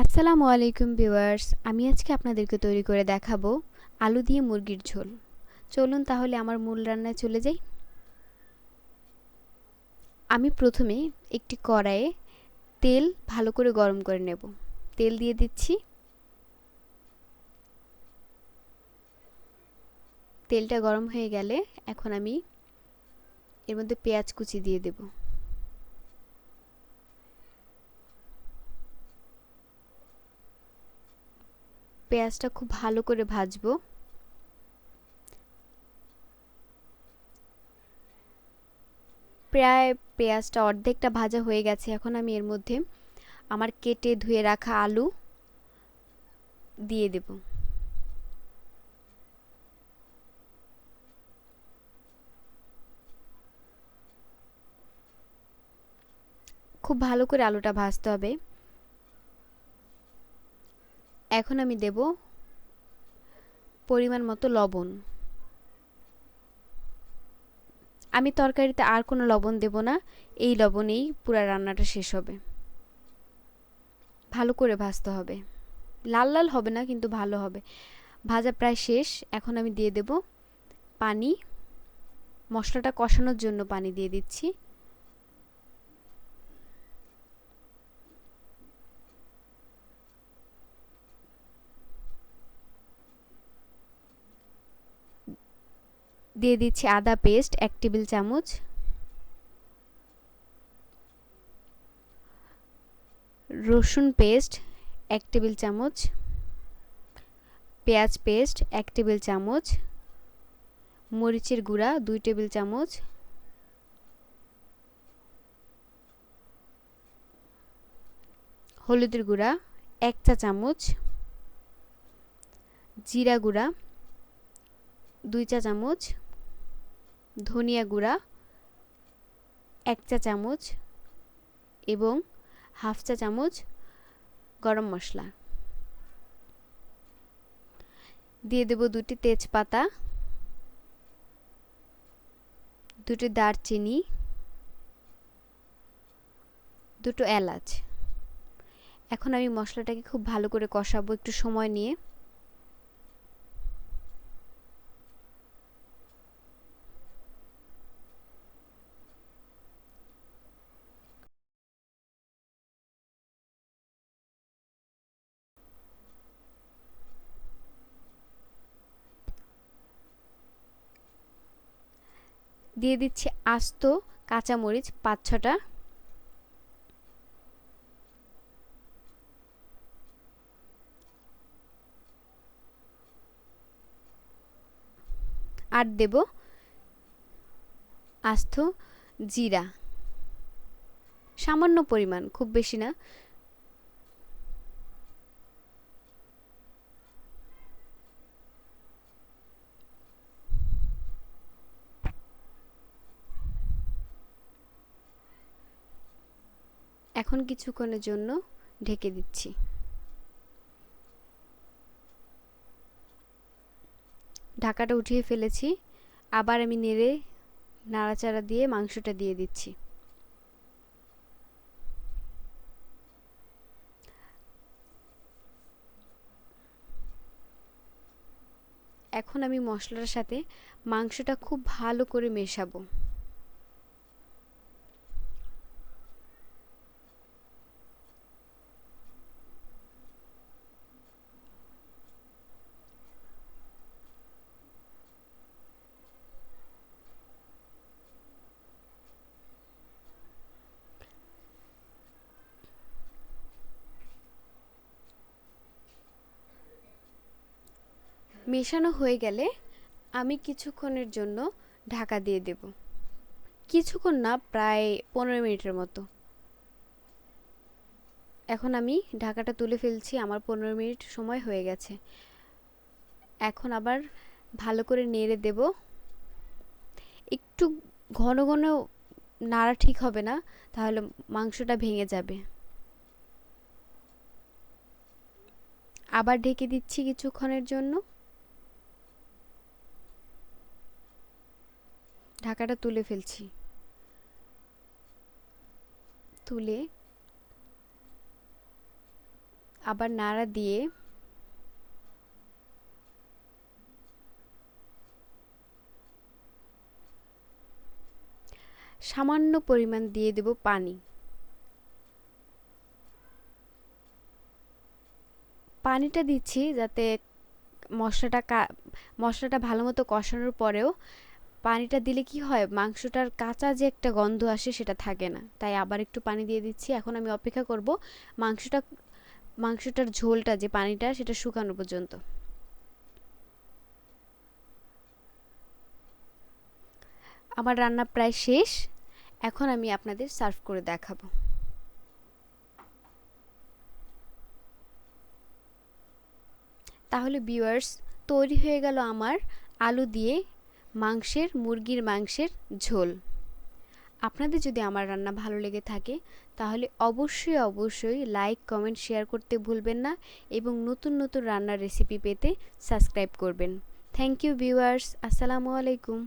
আসসালামু আলাইকুম ভিউয়ার্স, আমি আজকে আপনাদেরকে তৈরি করে দেখাবো আলু দিয়ে মুরগির ঝোল। চলুন তাহলে আমার মূল রান্নায় চলে যাই। আমি প্রথমে একটি কড়াইয়ে তেল ভালো করে গরম করে নেব। তেল দিয়ে দিচ্ছি। তেলটা গরম হয়ে গেলে এখন আমি এর মধ্যে পেঁয়াজ কুচি দিয়ে দেবো। পেঁয়াজটা খুব ভালো করে ভাজবো। প্রায় পেঁয়াজটা অর্ধেকটা ভাজা হয়ে গেছে, এখন আমি এর মধ্যে আমার কেটে ধুয়ে রাখা আলু দিয়ে দেব। খুব ভালো করে আলুটা ভাজতে হবে। এখন আমি দেব পরিমাণ মতো লবণ। আমি তরকারিতে আর কোনো লবণ দেব না, এই লবণেই পুরো রান্নাটা শেষ হবে। ভালো করে ভাজতে হবে। লাল লাল হবে না, কিন্তু ভালো হবে। ভাজা প্রায় শেষ, এখন আমি দিয়ে দেব পানি। মশলাটা কষানোর জন্য পানি দিয়ে দিচ্ছি। দিয়ে দিচ্ছি আদা পেস্ট, এক টেবিল চামচ। রসুন পেস্ট, এক টেবিল চামচ। পেঁয়াজ পেস্ট, এক টেবিল চামচ। মরিচের গুঁড়া, দুই টেবিল চামচ। হলুদের গুঁড়া, এক চা চামচ। জিরা গুঁড়া, দুই চা চামচ। ধনিয়া গুঁড়া, এক চা চামচ এবং হাফ চা চামচ গরম মশলা। দিয়ে দেব দুটি তেজপাতা, দুটি দারচিনি, দুটো এলাচ। এখন আমি মশলাটাকে খুব ভালো করে কষাবো একটু সময় নিয়ে। দিয়ে দিচ্ছি আস্ত কাঁচামরিচ পাঁচ ছটা। আর দেব আস্ত জিরা। সামান্য পরিমাণ, খুব বেশি না। এখন কিছুক্ষণের জন্য ঢেকে দিচ্ছি। ঢাকাটা উঠিয়ে ফেলেছি। আবার আমি নেড়ে নাড়াচাড়া দিয়ে মাংসটা দিয়ে দিচ্ছি। এখন আমি মশলার সাথে মাংসটা খুব ভালো করে মেশাবো। মেশানো হয়ে গেলে আমি কিছুক্ষণের জন্য ঢাকা দিয়ে দেব। কিছুক্ষণ না, প্রায় পনেরো মিনিটের মতো। এখন আমি ঢাকাটা তুলে ফেলছি, আমার পনেরো মিনিট সময় হয়ে গেছে। এখন আবার ভালো করে নেড়ে দেব। একটু ঘন ঘন নাড়া ঠিক হবে না, তাহলে মাংসটা ভেঙে যাবে। আবার ঢেকে দিচ্ছি কিছুক্ষণের জন্য। ঢাকাটা তুলে ফেলছি। তুলে আবার নাড়া দিয়ে সামান্য পরিমাণ দিয়ে দেব পানি। পানিটা দিচ্ছি যাতে মশলাটা মশলাটা ভালো মতো কষানোর পরেও পানিটা দিলে কি হয়? মাংসটার কাঁচা যে একটা গন্ধ আসে সেটা থাকে না। তাই আবার একটু পানি দিয়ে দিচ্ছি। এখন আমি অপেক্ষা করব মাংসটা, মাংসটার ঝোলটা, যে পানিটা, সেটা শুকানো পর্যন্ত। আমার রান্না প্রায় শেষ। এখন আমি আপনাদের সার্ভ করে দেখাবো। তাহলে ভিউয়ার্স, তৈরি হয়ে গেল আমার আলু দিয়ে মাংসের, মুরগির মাংসের ঝোল। আপনাদের যদি আমার রান্না ভালো লেগে থাকে, তাহলে অবশ্যই অবশ্যই লাইক, কমেন্ট, শেয়ার করতে ভুলবেন না এবং নতুন নতুন রান্নার রেসিপি পেতে সাবস্ক্রাইব করবেন। Thank you, viewers. আসসালামু আলাইকুম।